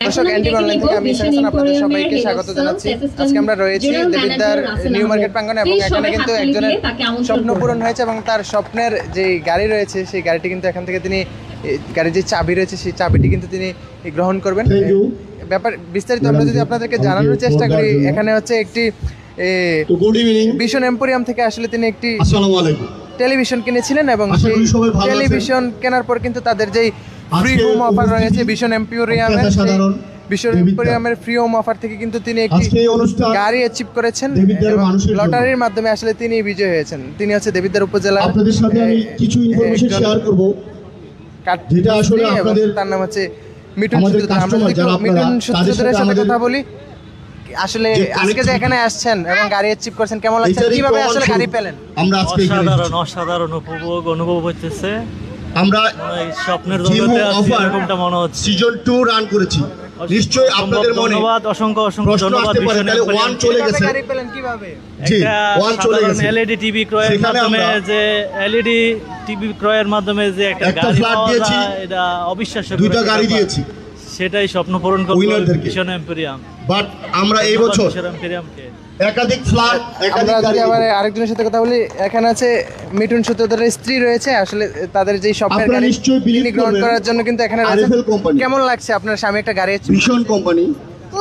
দর্শক anti online থেকে আমি ইসান আপনাদের সবাইকে স্বাগত জানাচ্ছি। আজকে আমরা রয়েছি দেবিদ্দার নিউ মার্কেট প্রাঙ্গণে এবং এখানে কিন্তু একজনের স্বপ্ন পূরণ হয়েছে এবং তার স্বপ্নের যে গাড়ি রয়েছে সেই গাড়িটি কিন্তু এখান থেকে তিনি গাড়ির যে চাবি রয়েছে সেই চাবিটি কিন্তু তিনি গ্রহণ করবেন। ব্যাপার বিস্তারিত আমরা যদি আপনাদেরকে জানানোর চেষ্টা করি এখানে হচ্ছে একটি ভীষণ এম্পোরিয়াম থেকে আসলে তিনি একটি টেলিভিশন কিনেছিলেন এবং সেই। টেলিভিশন কেনার পর কিন্তু তাদের যেই ফ্রি হোম অফার রয়েছে ভীষণ এম্পিওরিয়ামের ফ্রি হোম অফার থেকে কিন্তু তিনি একটি আজকে এই অনুষ্ঠান গাড়ি অ্যাচিভ করেছেন। লটারির মাধ্যমে আসলে তিনি বিজয় হয়েছেন। তিনি হচ্ছে দেবিদ্বার উপজেলা আপনাদের সাথে আমি কিছু ইনফরমেশন শেয়ার করব। যেটা আসলে আপনাদের- তার নাম হচ্ছে মিঠুন সূত্রধর। আমরা যদি তাদের সূত্রধরের সাথে কথা বলি আসলে আজকে যে এখানে আসছেন এবং গাড়ি অ্যাচিভ করছেন কেমন লাগছে? কীভাবে আসলে গাড়ি পেলেন? আমরা আজকে অসাধারণ অসাধারণ উপভোগ অনুভব হচ্ছে আমরা স্বপ্নের অফার মনে সিজন টু রান করেছি। নিশ্চয়ই আপনাদের মনে অসংখ্য অসংখ্য ধন্যবাদ ওয়ান চলে গেছে। গাড়ি জি ওয়ান চলে গেছে। এলইডি টিভি ক্রয়ের সেখানে মাধ্যমে যে এলইডি টিভি ক্রয়ের মাধ্যমে যে একটা একটা গাড়ি দিয়েছি, এটা অবিশ্বাস্য দুইটা গাড়ি দিয়েছি। সেটাই স্বপ্ন পূরণ করতে Winner-দেরকে। এম্পেরিয়াম বাট আমরা এই বছর ভীষণ এম্পেরিয়ামকে একাধিক ফ্ল্যাট আমরা যদি আবার আরেকজনের সাথে কথা বলি এখানে আছে মিঠুন সূত্রধরের স্ত্রী রয়েছে আসলে তাদের যেই স্বপ্নের আপনারা গাড়ি তিনি গ্রহণ করার জন্য কিন্তু এখানে রয়েছে কেমন লাগছে আপনার স্বামী একটা গাড়ি ভীষণ কোম্পানি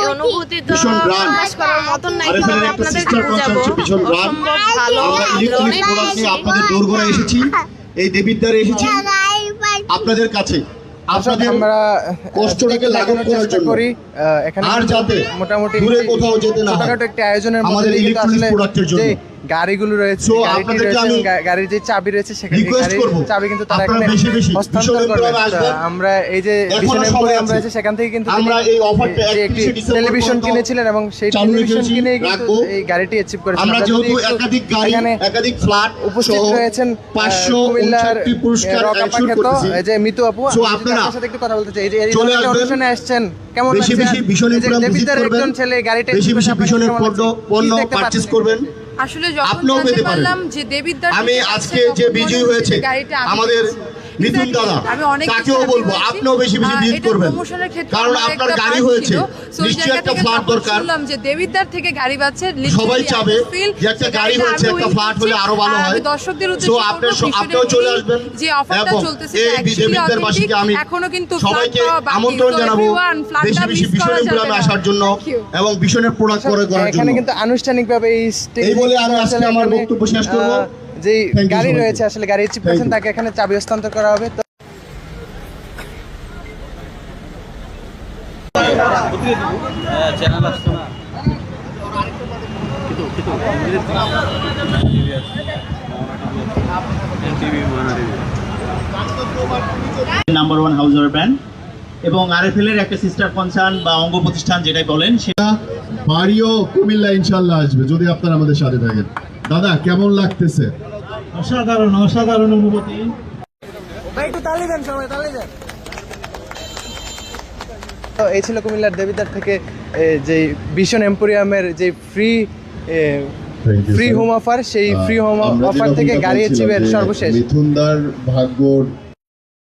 অনুভূতি তো প্রকাশ করার মতন নাই আপনাদেরকে বুঝাবো। অসম্ভব ভালো। আপনাদের দোরগোড়ায় এসেছি। এই দেবিদ্বারে এসেছি। আপনাদের কাছে। আপনাদের আমরা কষ্টটাকে লাঘব করার জন্য। করি এখানে আর যাতে মোটামুটি দূরে কোথাও যেতে না। ছোটখাটো একটি আয়োজনের মধ্যে আমাদের প্রোডাক্টের আসলে। যে গাড়িগুলো রয়েছে গাড়ির যে চাবি রয়েছে সেখানে চাবি কিন্তু তারা এখানে হস্তান্তর করবে আমরা এই যে সময় রয়েছে সেখান থেকে কিন্তু আমরা এই অফারটা যে একটি 31 টেলিভিশন কিনেছিলেন এবং সেই টেলিভিশন কিনে কিন্তু এই গাড়িটি অ্যাচিভ করেছেন। আমরা আমরা যেহেতু একাধিক গাড়ি একাধিক ফ্ল্যাট উপস্থিত রয়েছেন পাঁচশো কুমিল্লার উনষাটটি পুরস্কার। এই যে মিতু আপু আপনার সাথে একটু কথা বলতে চাই। এই যে অনুষ্ঠানে আসছেন কেমন বেশি? বেশি ভীষণ এই যে ইনফ্লুয়েন্স দেবিদ্দার করবেন। একজন ছেলে গাড়িটা বেশি একটু বেশি ভীষণের পণ্য পণ্য পারচেজ করবেন। আসলে যখন জানতে। পারলাম যে দেবিদ্বার আমি আজকে যে বিজয়ী হয়েছে আমাদের। মিথুন দাদা তাকেও বলব আপনিও বেশি বেশি বিট করবেন। কারণ আপনার গাড়ি হয়েছে নিশ্চয়ই একটা ফ্ল্যাট দরকার। শুনলাম যে দেবিদ্বার থেকে গাড়ি পাচ্ছে সবাই চাবে যে একটা গাড়ি হয়েছে একটা ফ্ল্যাট হলে আরও ভালো হয়। দর্শকদের উদ্দেশ্যে আপনার আপনিও চলে আসবেন। যে অফারটা চলতেছে এই দেবিদ্বার বাসীকে আমি এখনও কিন্তু সবাইকে। আমন্ত্রণ জানাব। বেশি বেশি। আসার জন্য এবং ভীষণের প্রোডাক্ট করে করার এখানে কিন্তু আনুষ্ঠানিকভাবে এই বলে আমি আজকে আমার বক্তব্য শেষ করব। যেই গাড়ি রয়েছে আসলে গাড়ি অ্যাচিভ Thank তাকে এখানে চাবি হস্তান্তর করা হবে তো চ্যানেল আসতো না নাম্বার ওয়ান হাউজার ব্র্যান্ড এবং আরএফএল এর একটা সিস্টার কনসার্ন বা অঙ্গ প্রতিষ্ঠান যেটাই বলেন সেটা বাড়িও কুমিল্লা ইনশাল্লাহ আসবে যদি আপনারা আমাদের সাথে থাকেন। দাদা কেমন লাগতেছে? অসাধারণ অসাধারণ অনুভূতি। ভাই একটু তালি দেন সবাই তালি দেন। তো এই ছিল কুমিল্লার দেবিদার থেকে যে ভীষণ এম্পোরিয়ামের যে ফ্রি ফ্রি. হোম অফার সেই ফ্রি হোম অফার থেকে গাড়ি অ্যাচিভের সর্বশেষ। মিথুনদার ভাগ্যর